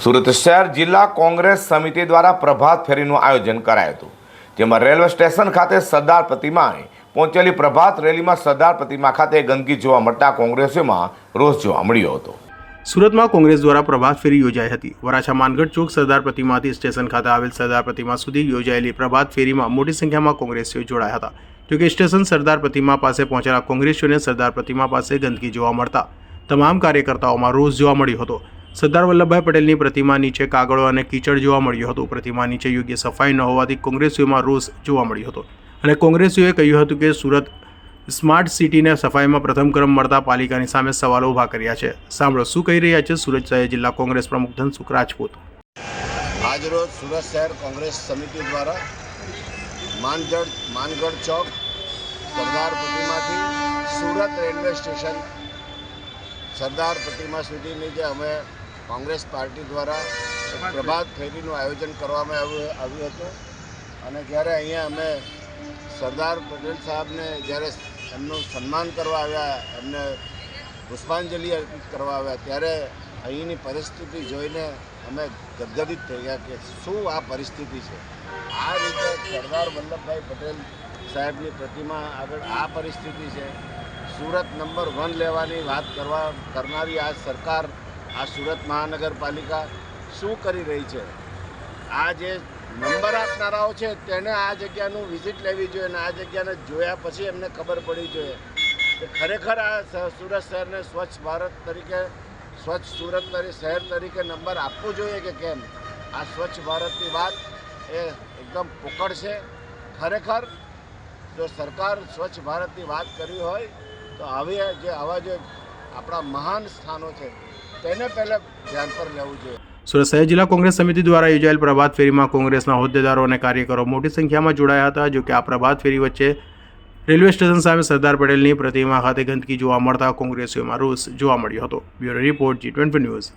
સુરત શહેર જિલ્લા કોંગ્રેસ સમિતિ દ્વારા પ્રભાત ફેરીનું આયોજન કરાયું હતું, જેમાં રેલવે સ્ટેશન ખાતે સરદાર પ્રતિમાએ પહોંચેલી પ્રભાત રેલીમાં સરદાર પ્રતિમા ખાતે ગંદકી જોવા મળતા કોંગ્રેસીઓમાં રોષ જોવા મળ્યો હતો. સુરતમાં કોંગ્રેસ દ્વારા પ્રભાત ફેરી યોજાઈ હતી. વરાછા માનગઢ ચોક સરદાર પ્રતિમાથી સ્ટેશન ખાતે આવેલ સરદાર પ્રતિમા સુધી યોજાયેલી પ્રભાત ફેરીમાં મોટી સંખ્યામાં કોંગ્રેસીઓ જોડાયા હતા. જોકે સ્ટેશન સરદાર પ્રતિમા પાસે પહોંચેલા કોંગ્રેસીઓને સરદાર પ્રતિમા પાસે ગંદકી જોવા મળતા તમામ કાર્યકર્તાઓમાં રોષ જોવા મળ્યો હતો. સરદાર વલ્લભભાઈ પટેલની પ્રતિમા નીચે કાગળો અને કીચડ જોવા મળ્યું હતું. પ્રતિમા નીચે યોગ્ય સફાઈ ન હોવાથી કોંગ્રેસીઓમાં રોષ જોવા મળ્યો હતો. અને કોંગ્રેસીઓએ કહ્યું હતું કે સુરત સ્માર્ટ સિટીને સફાઈમાં પ્રથમ ક્રમ મળતા પાલિકાની સામે સવાલો ઊભા કર્યા છે. સાંભળો, શું કહી રહ્યા છે સુરત શહેર જિલ્લા કોંગ્રેસ પ્રમુખ ધનસુખ રાજપૂત? આજરોજ સુરત શહેર કોંગ્રેસ સમિતિ દ્વારા માનગઢ માનગઢ ચોક, સરદાર પ્રતિમાથી સુરત રેલવે સ્ટેશન સરદાર પ્રતિમા સુધીની જે અમે કોંગ્રેસ પાર્ટી દ્વારા પ્રભાત ફેરીનું આયોજન કરવામાં આવ્યું હતું. અને જ્યારે અહીંયા અમે સરદાર પટેલ સાહેબને જ્યારે એમનું સન્માન કરવા આવ્યા, એમને પુષ્પાંજલિ અર્પિત કરવા આવ્યા, ત્યારે અહીંની પરિસ્થિતિ જોઈને અમે ગદગદિત થઈ ગયા કે શું આ પરિસ્થિતિ છે? આ રીતે સરદાર વલ્લભભાઈ પટેલ સાહેબની પ્રતિમા આગળ આ પરિસ્થિતિ છે. સુરત નંબર વન લેવાની વાત કરવા, કરનારી આ સરકાર આ સુરત મહાનગરપાલિકા શું કરી રહી છે? આ જે નંબર આપનારાઓ છે, તેને આ જગ્યાનું વિઝિટ લેવી જોઈએ અને આ જગ્યાને જોયા પછી એમને ખબર પડવી જોઈએ. કે ખરેખર આ સુરત શહેરને સ્વચ્છ ભારત તરીકે, સ્વચ્છ સુરત શહેર તરીકે નંબર આપવો જોઈએ કે કેમ? આ સ્વચ્છ ભારતની વાત એ એકદમ પોકળ છે. ખરેખર જો સરકાર સ્વચ્છ ભારતની વાત કરી હોય, તો આવી જે આવા જે આપણા મહાન સ્થાનો છે, તેને પહેલાં ધ્યાન પર લેવું જોઈએ. સુરત શહેર જિલ્લા કોંગ્રેસ સમિતિ દ્વારા યોજાયેલ પ્રભાત ફેરીમાં કોંગ્રેસના હોદ્દેદારો અને કાર્યકરો મોટી સંખ્યામાં જોડાયા હતા, જો કે આ પ્રભાત ફેરી વચ્ચે રેલવે સ્ટેશન સામે સરદાર પટેલની પ્રતિમા ખાતે ગંદકી જોવા મળતા કોંગ્રેસીઓમાં રોષ જોવા મળ્યો હતો. Bureau report G twenty news.